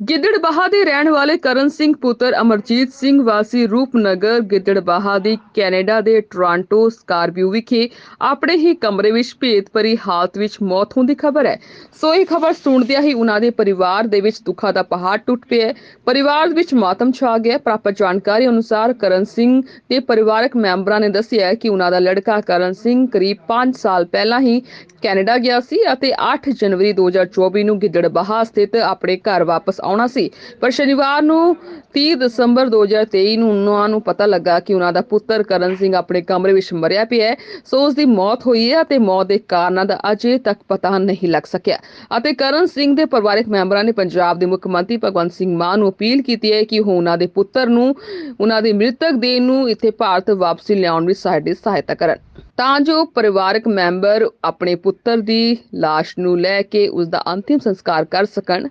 ਗਿੱਦੜਬਾਹਾ ਦੇ ਰਹਿਣ ਵਾਲੇ ਕਰਨ ਸਿੰਘ ਪੁੱਤਰ ਅਮਰਜੀਤ ਸਿੰਘ ਵਾਸੀ ਰੂਪਨਗਰ ਗਿੱਦੜਬਾਹਾ ਦੀ ਕੈਨੇਡਾ ਦੇ ਟੋਰਾਂਟੋ ਸਕਾਰਪੀਓ ਵਿਖੇ ਆਪਣੇ ਹੀ ਕਮਰੇ ਵਿੱਚ ਭੇਤ ਭਰੀ ਹਾਲਤ ਵਿੱਚ ਮੌਤ ਹੋਣ ਦੀ ਖਬਰ ਹੈ। ਸੋ ਇਹ ਖਬਰ ਸੁਣਦਿਆਂ ਹੀ ਉਹਨਾਂ ਦੇ ਪਰਿਵਾਰ ਦੇ ਵਿੱਚ ਦੁੱਖਾਂ ਦਾ ਪਹਾੜ ਟੁੱਟ ਪਿਆ ਪਰਿਵਾਰ ਵਿੱਚ ਮਾਤਮ ਛਾ ਗਿਆ ਪ੍ਰਾਪਤ ਜਾਣਕਾਰੀ ਅਨੁਸਾਰ ਕਰਨ ਸਿੰਘ ਦੇ ਪਰਿਵਾਰਕ ਮੈਂਬਰਾਂ ਨੇ ਦੱਸਿਆ ਕਿ ਉਹਨਾਂ ਦਾ ਲੜਕਾ ਕਰਨ ਸਿੰਘ ਕਰੀਬ 5 ਸਾਲ ਪਹਿਲਾਂ ਹੀ ਕੈਨੇਡਾ ਗਿਆ ਸੀ ਅਤੇ 8 ਜਨਵਰੀ 2024 ਨੂੰ ਗਿੱਦੜਬਾਹਾ ਸਥਿਤ ਆਪਣੇ ਘਰ ਵਾਪਸ ਆਉਣਾ ਸੀ। ਪਰ ਸ਼ਨੀਵਾਰ ਨੂੰ 30 ਦਸੰਬਰ 2023 ਨੂੰ ਉਹਨਾਂ ਨੂੰ ਪਤਾ ਲੱਗਾ ਕਿ ਉਹਨਾਂ ਦਾ ਪੁੱਤਰ ਕਰਨ ਸਿੰਘ ਆਪਣੇ ਕਮਰੇ ਵਿੱਚ ਮਰਿਆ ਪਿਆ ਹੈ। ਸੋ ਉਸ ਦੀ ਮੌਤ ਹੋਈ ਹੈ ਅਤੇ ਮੌਤ ਦੇ ਕਾਰਨਾਂ ਦਾ ਅਜੇ ਤੱਕ ਪਤਾ ਨਹੀਂ ਲੱਗ ਸਕਿਆ। ਅਤੇ ਕਰਨ ਸਿੰਘ ਦੇ ਪਰਿਵਾਰਕ ਮੈਂਬਰਾਂ ਨੇ ਪੰਜਾਬ ਦੇ ਮੁੱਖ ਮੰਤਰੀ ਭਗਵੰਤ ਸਿੰਘ ਮਾਨ ਨੂੰ ਅਪੀਲ ਕੀਤੀ ਹੈ ਕਿ ਉਹ ਉਹਨਾਂ ਦੇ ਪੁੱਤਰ ਨੂੰ, ਉਹਨਾਂ ਦੇ ਮ੍ਰਿਤਕ ਦੇਹ ਨੂੰ ਇੱਥੇ ਭਾਰਤ ਵਾਪਸੀ ਲਿਆਉਣ ਵਿੱਚ ਸਾਡੀ ਸਹਾਇਤਾ ਕਰਨ। ਤਾਂ ਜੋ ਪਰਿਵਾਰਕ ਮੈਂਬਰ ਆਪਣੇ ਪੁੱਤਰ ਦੀ ਲਾਸ਼ ਨੂੰ ਲੈ ਕੇ ਉਸ ਦਾ ਅੰਤਿਮ ਸੰਸਕਾਰ ਕਰ ਸਕਣ।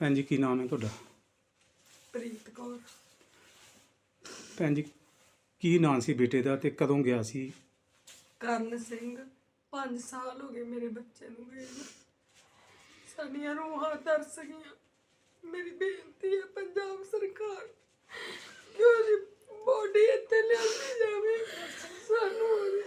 ਭੈਣ ਜੀ ਕੀ ਨਾਮ ਹੈ ਤੁਹਾਡਾ? ਪ੍ਰੀਤ ਕੌਰ। ਭੈਣ ਜੀ ਕੀ ਨਾਮ ਸੀ ਬੇਟੇ ਦਾ ਤੇ ਕਦੋਂ ਗਿਆ ਸੀ? ਕਰਨ ਸਿੰਘ 5 ਸਾਲ ਹੋ ਗਏ ਮੇਰੇ ਬੱਚੇ ਨੂੰ ਗਏ ਨੂੰ। ਸਾਡੀਆਂ ਰੂਹਾਂ ਤਰਸ ਗਈਆਂ। ਮੇਰੀ ਬੇਨਤੀ ਹੈ ਪੰਜਾਬ ਸਰਕਾਰ ਕਿ ਉਹਦੀ ਬੋਡੀ ਇੱਥੇ ਲਿਆਂਦੀ ਜਾਵੇ। ਸਾਨੂੰ ਉਹਦੀ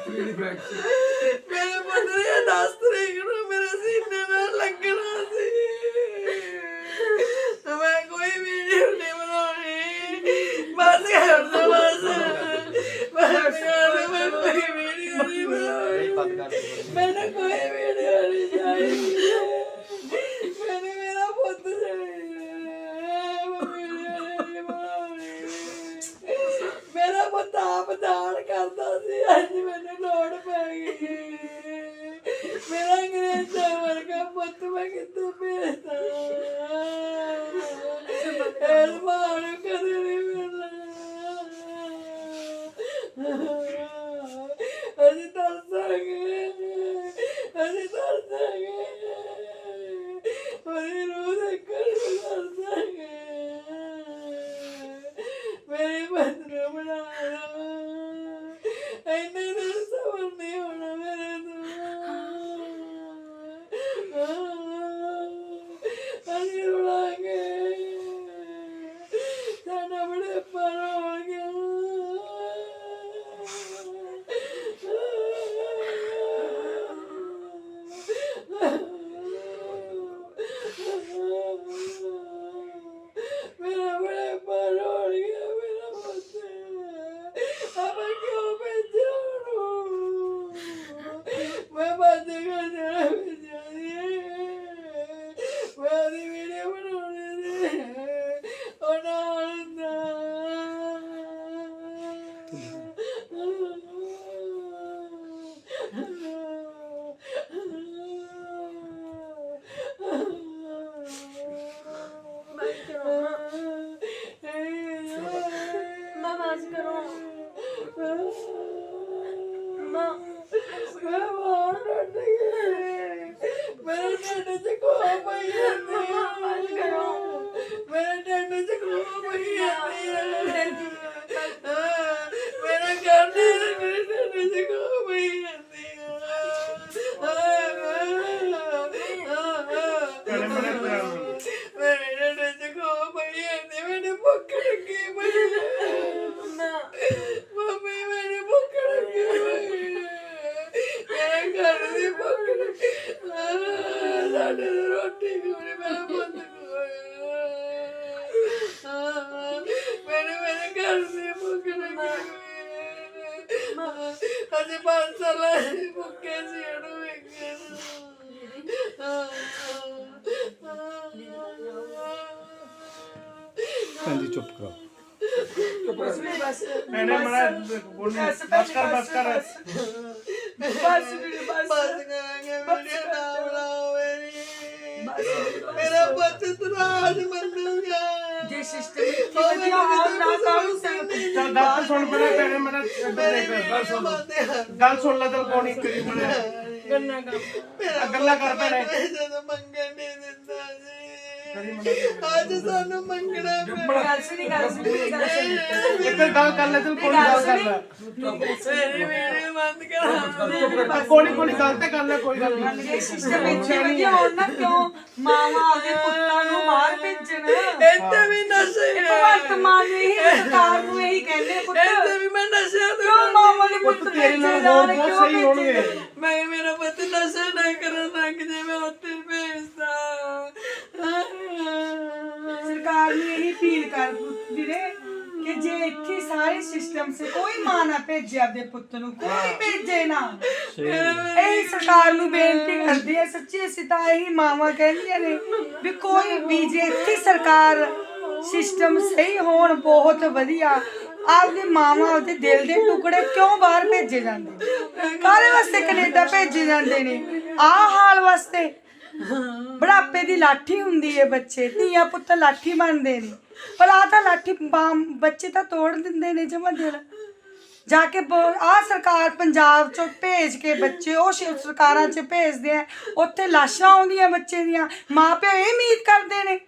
ਦਾ ਅੱਠਵੀਂ ਦੀ ਬੈਗ ਸੀ ਮੇਰੇ ਪੁੱਤ ਨੇ 10 ਤਰੀਕ ਨੂੰ ਮੇਰੇ ਸੀ ਪੁੱਤ ਮੈਂ ਕਿੱਥੇ ਭੇਜਦਾ ਇਹ ਮਾਰ ਕਦੇ ਨਹੀਂ ਮਿਲਣਾ ਅਸੀਂ ਤਰਸਾਂਗੇ ਅਸੀਂ ਤਰਸਾਂਗੇ ਉਹਦੀ ਰੂਹ ਦੇ ਕਰ ਤਰਸਾਂਗੇ ਮੇਰੇ ਬੰਦਰਾ ਬਣਾ ਇੰਨੇ ਦਿਨ ਸਬਰ ਨਹੀਂ ਹੋਣਾ ਮੇਰੇ ਤੋਂ ਅਸੀਂ ਰੁਲਾਂਗੇ ਸਾਡਾ ਬੜੇ ਪਰ ਹੋ ਮੇਰਾ ਬੜੇ ਪਰ ਹੋ ਗਿਆ ਮੇਰਾ ਪੁੱਤ ਆਪਾਂ ਕਿਉਂ ਭੇਜਿਆ ਉਹਨੂੰ ਮੈਂ ਬਾਦੇ ਕਰ ਦੇਣਾ ਭੇਜਿਆ ਸੀ ਮੈਂ ਉਹਦੀ ਵੀਡੀਓ ਬਣਾਉਣੀ ਸੀ ਉਹ ਨਾਲ ਮਾਂ ਬਸ ਕਰੋ। ਮਾਂ ਮੈਂ ਮਾਰ ਡੱਟ ਗਈ ਮੇਰੇ ਢਿੱਡ 'ਚ ਖੋਆ ਪਈ ਜਾਂਦੀ ਆ ਬਸ ਕਰੋ। ਮੇਰੇ ਢਿੱਡ 'ਚ ਖੋਆ ਪਈ ਜਾਂਦੀ ਆ ਮੇਰਾ ਕਰਨੀ ਮੇਰੇ ਢਿੱਡ 'ਚ ਖੋਆ ਪਈ ਜਾਂਦੀ ਆ ਮੇਰੇ ਢਿੱਡ 'ਚ ਖੋਆ ਪਈ ਜਾਂਦੀ ਮੈਨੂੰ ਭੁੱਖ ਲੱਗੀ ਪਈ ਮੰਮੀ ਮੇਰੀ ਭੁੱਖ ਲੱਗੀ ਹੋਈ ਹੈ। ਮੇਰੇ ਘਰ ਦੀ ਭੁੱਖ ਲੱਗੀ ਆਹ, ਸਾਡੇ ਦੀ ਰੋਟੀ ਖਾਣੀ ਮੇਰਾ ਪੁੱਤ ਖੋਇਆ ਆਹ, ਮੈਨੂੰ ਮੇਰੇ ਘਰ ਦੀ ਭੁੱਖ ਲੱਗੀ ਹੋਈ ਹੈ। ਅਸੀਂ ਪੰਜ ਸਾਲਾਂ ਦੀ ਭੁੱਖੇ ਸੀ ਇਹਨੂੰ ਵੇਖਿਆ ਭੈਣ ਜੀ ਚੁੱਪ ਕਰਾਓ ਬਸ ਬਸ। ਮੈਨੇ ਮਨਾ ਬਸ ਕਰ ਬਸ ਕਰ। ਬਸ ਵੀਰੇ ਬਸ। ਬਸ ਕਰਾਂਗੇ ਵੀਡੀਓ ਨਾ ਬਣਾਓ ਮੇਰੀ। ਮੇਰਾ ਬੱਚਾ ਤਰਾਜ ਮੰਨੂਗਾ। ਜੇ ਸਿਸਟਮ ਇੱਥੇ ਵਧੀਆ ਹਾਲ ਨਾ ਕਰ ਸਕਦੇ ਚੱਲ ਗੱਲ ਸੁਣ ਪਹਿਲਾਂ ਗੱਲ ਸੁਣ। ਗੱਲ ਸੁਣ ਲੈ ਤੈਨੂੰ ਕੋਣੀ ਕਰੀ ਮਨਾ। ਗੰਨਾ ਕੰਮ ਮੇਰਾ ਗੱਲਾਂ ਕਰ ਭੈਣੇ। ਜਦੋਂ ਮੰਗਣ ਅੱਜ ਸਾਨੂੰ ਮੰਗਣਾ ਪਿਆ। ਗੱਲ ਸੁਣੀ ਗੱਲ ਸੁਣੀ ਗੱਲ ਸੁਣੀ। ਇੱਧਰ ਗੱਲ ਕਰ ਲੈ ਤੈਨੂੰ ਕੋਣੀ ਗੱਲ ਕਰ ਲੈ ਮੇਰੀ ਵੀਡੀਓ ਬੰਦ ਕਰਾ। ਕੋਣੀ ਕੋਣੀ ਗੱਲ ਤੇ ਕਰ ਲੈ ਕੋਈ ਗੱਲ ਨਹੀਂ ਸਿਸਟਮ ਇੱਥੇ ਵਧੀਆ ਹੋਣ ਨਾ ਕਿਉਂ? ਮਾਵਾਂ ਆਪਦੇ ਪੁੱਤਾਂ ਨੂੰ ਬਾਹਰ ਭੇਜਣ। ਇੱਥੇ ਵੀ ਨਸ਼ੇ ਇਹ ਹੈ। ਭਗਵੰਤ ਮਾਨ ਨੂੰ ਇਹੀ ਸਰਕਾਰ ਨੂੰ ਇਹੀ ਕਹਿੰਦੇ ਪੁੱਤ। ਇੱਥੇ ਵੀ ਮੈਂ ਨਸ਼ਿਆਂ ਤੋਂ ਕਿਉਂ ਮਾਵਾਂ ਦੇ ਪੁੱਤ ਤੇਰੇ ਨਾਲ ਹੋਰ ਬਹੁਤ ਸਹੀ ਹੋਣਗੇ? ਮੈਂ ਮੇਰਾ ਪੁੱਤ ਨਸ਼ਾ ਨਾ ਕਰਨ ਲੱਗ ਜੇ ਮੈਂ ਉੱਥੇ ਭੇਜਦਾ ਸਰਕਾਰ ਨੂੰ ਇਹੀ ਅਪੀਲ ਕਰ ਵੀਰੇ ਕਿ ਜੇ ਇੱਥੇ ਸਾਰੇ ਸਿਸਟਮ ਸੇ ਕੋਈ ਮਾਂ ਨਾ ਭੇਜੇ ਆਪਦੇ ਪੁੱਤ ਨੂੰ ਕੋਈ ਭੇਜੇ ਨਾ। ਇਹ ਸਰਕਾਰ ਨੂੰ ਬੇਨਤੀ ਕਰਦੀ ਹੈ ਸੱਚੀ ਅਸੀਂ ਤਾਂ ਇਹੀ ਮਾਵਾਂ ਕਹਿੰਦੀਆਂ ਨੇ ਵੀ ਕੋਈ ਇੱਥੇ ਸਰਕਾਰ ਸਿਸਟਮ ਸਹੀ ਹੋਣ ਬਹੁਤ ਵਧੀਆ ਆਪਦੇ ਮਾਵਾਂ ਆਪਦੇ ਦਿਲ ਦੇ ਟੁਕੜੇ ਕਿਉਂ ਬਾਹਰ ਭੇਜੇ ਜਾਂਦੇ ਕਾਹਦੇ ਵਾਸਤੇ ਕੈਨੇਡਾ ਭੇਜੇ ਜਾਂਦੇ ਨੇ? ਆਹ ਹਾਲ ਵਾਸਤੇ। ਬੁਢਾਪੇ ਦੀ ਲਾਠੀ ਹੁੰਦੀ ਏ ਬੱਚੇ, ਧੀਆ ਪੁੱਤ ਲਾਠੀ ਬਣਦੇ ਨੇ। ਪਰ ਆ ਤਾਂ ਲਾਠੀ ਬਾਮ- ਬੱਚੇ ਤਾਂ ਤੋੜ ਦਿੰਦੇ ਨੇ ਜਮਾ ਦਿਲ। ਜਾ ਕੇ ਆ ਸਰਕਾਰ ਪੰਜਾਬ ਚੋਂ ਭੇਜ ਕੇ ਬੱਚੇ, ਉਹ ਸ਼ਿਵ ਸਰਕਾਰਾਂ ਚ ਭੇਜਦੇ ਆ, ਉੱਥੇ ਲਾਸ਼ਾਂ ਆਉਂਦੀਆਂ ਬੱਚੇ ਦੀਆਂ, ਮਾਪਿਓ ਇਹ ਉਮੀਦ ਕਰਦੇ ਨੇ।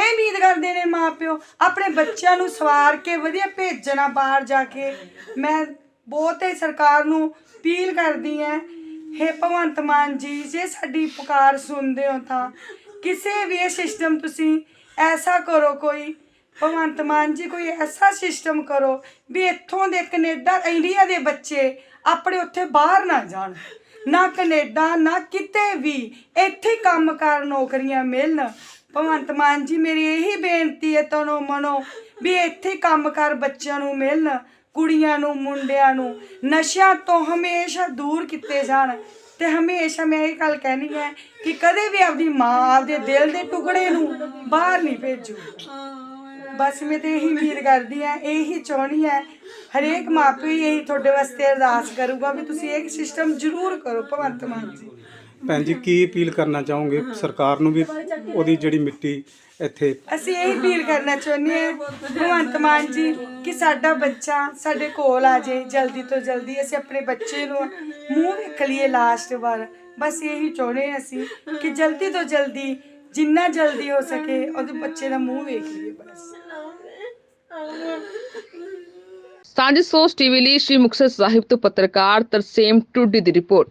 ਇਹ ਉਮੀਦ ਕਰਦੇ ਨੇ ਮਾਪਿਓ, ਆਪਣੇ ਬੱਚਿਆਂ ਨੂੰ ਸਵਾਰ ਕੇ ਵਧੀਆ ਭੇਜਣਾ ਬਾਹਰ ਜਾ ਕੇ। ਮੈਂ ਬਹੁਤ ਹੀ ਸਰਕਾਰ ਨੂੰ ਅਪੀਲ ਕਰਦੀ ਹਾਂ ਹੇ ਭਗਵੰਤ ਮਾਨ ਜੀ, ਜੇ ਸਾਡੀ ਪੁਕਾਰ ਸੁਣਦੇ ਹੋ ਤਾਂ ਕਿਸੇ ਵੀ ਇਹ ਸਿਸਟਮ ਤੁਸੀਂ ਐਸਾ ਕਰੋ ਕੋਈ, ਭਗਵੰਤ ਮਾਨ ਜੀ, ਕੋਈ ਐਸਾ ਸਿਸਟਮ ਕਰੋ ਵੀ ਇੱਥੋਂ ਦੇ ਕੈਨੇਡਾ, ਇੰਡੀਆ ਦੇ ਬੱਚੇ ਆਪਣੇ ਉੱਥੇ ਬਾਹਰ ਨਾ ਜਾਣ। ਨਾ ਕੈਨੇਡਾ, ਨਾ ਕਿਤੇ ਵੀ ਇੱਥੇ ਕੰਮ ਕਰ ਨੌਕਰੀਆਂ ਮਿਲਣ। ਭਗਵੰਤ ਮਾਨ ਜੀ, ਮੇਰੀ ਇਹੀ ਬੇਨਤੀ ਹੈ ਤੁਹਾਨੂੰ ਮਨੋ ਵੀ ਇੱਥੇ ਕੰਮ ਕਰ ਬੱਚਿਆਂ ਨੂੰ ਮਿਲਣ। ਕੁੜੀਆਂ ਨੂੰ, ਮੁੰਡਿਆਂ ਨੂੰ। ਨਸ਼ਿਆਂ ਤੋਂ ਹਮੇਸ਼ਾ ਦੂਰ ਕੀਤੇ ਜਾਣ। ਤੇ ਹਮੇਸ਼ਾ ਮੈਂ ਇਹ ਗੱਲ ਕਹਿਣੀ ਹੈ ਕਿ ਕਦੇ ਵੀ ਆਪਦੀ ਮਾਂ ਆਪਦੇ ਦਿਲ ਦੇ ਟੁਕੜੇ ਨੂੰ ਬਾਹਰ ਨਹੀਂ ਭੇਜੋ। ਬਸ ਮੈਂ ਤੇ ਇਹੀ ਉਮੀਦ ਕਰਦੀ ਆ ਇਹੀ ਚਾਹਣੀ ਹੈ, ਹਰੇਕ ਮਾਪੇ ਇਹੀ ਤੁਹਾਡੇ ਵਾਸਤੇ ਅਰਦਾਸ ਕਰੂਗਾ ਵੀ ਤੁਸੀਂ ਇੱਕ ਸਿਸਟਮ ਜ਼ਰੂਰ ਕਰੋ, ਭਗਵੰਤ ਮਾਨ ਜੀ। ਭੈਣ ਜੀ, ਕੀ ਅਪੀਲ ਕਰਨਾ ਚਾਹੋਗੇ? ਸਰਕਾਰ ਨੂੰ ਵੀ ਉਹਦੀ ਜਿਹੜੀ ਮਿੱਟੀ ਇੱਥੇ। ਅਸੀਂ ਇਹ ਫੀਲ ਕਰਨਾ ਚਾਹੁੰਦੇ ਹਾਂ ਭਗਵੰਤ ਮਾਨ ਜੀ ਕਿ ਸਾਡਾ ਬੱਚਾ ਸਾਡੇ ਕੋਲ ਆ ਜਾਏ ਜਲਦੀ ਤੋਂ ਜਲਦੀ ਅਸੀਂ ਆਪਣੇ ਬੱਚੇ ਨੂੰ ਮੂੰਹ ਵੇਖ ਲਈਏ ਲਾਸਟ ਵਾਰ। ਬਸ ਇਹੀ ਚਾਹੁੰਦੇ ਹਾਂ ਅਸੀਂ ਕਿ ਜਲਦੀ ਤੋਂ ਜਲਦੀ ਜਿੰਨਾ ਜਲਦੀ ਹੋ ਸਕੇ ਉਹਦੇ ਬੱਚੇ ਦਾ ਮੂੰਹ ਵੇਖ ਲਈਏ ਬਸ। ਸਾਂਝੀ ਸੋਚ ਟੀਵੀ ਲਈ ਸ਼੍ਰੀ ਮੁਕਤਸਰ ਸਾਹਿਬ ਤੋਂ ਪੱਤਰਕਾਰ ਤਰਸੇਮ ਟੁੱਡੀ ਦੀ ਰਿਪੋਰਟ।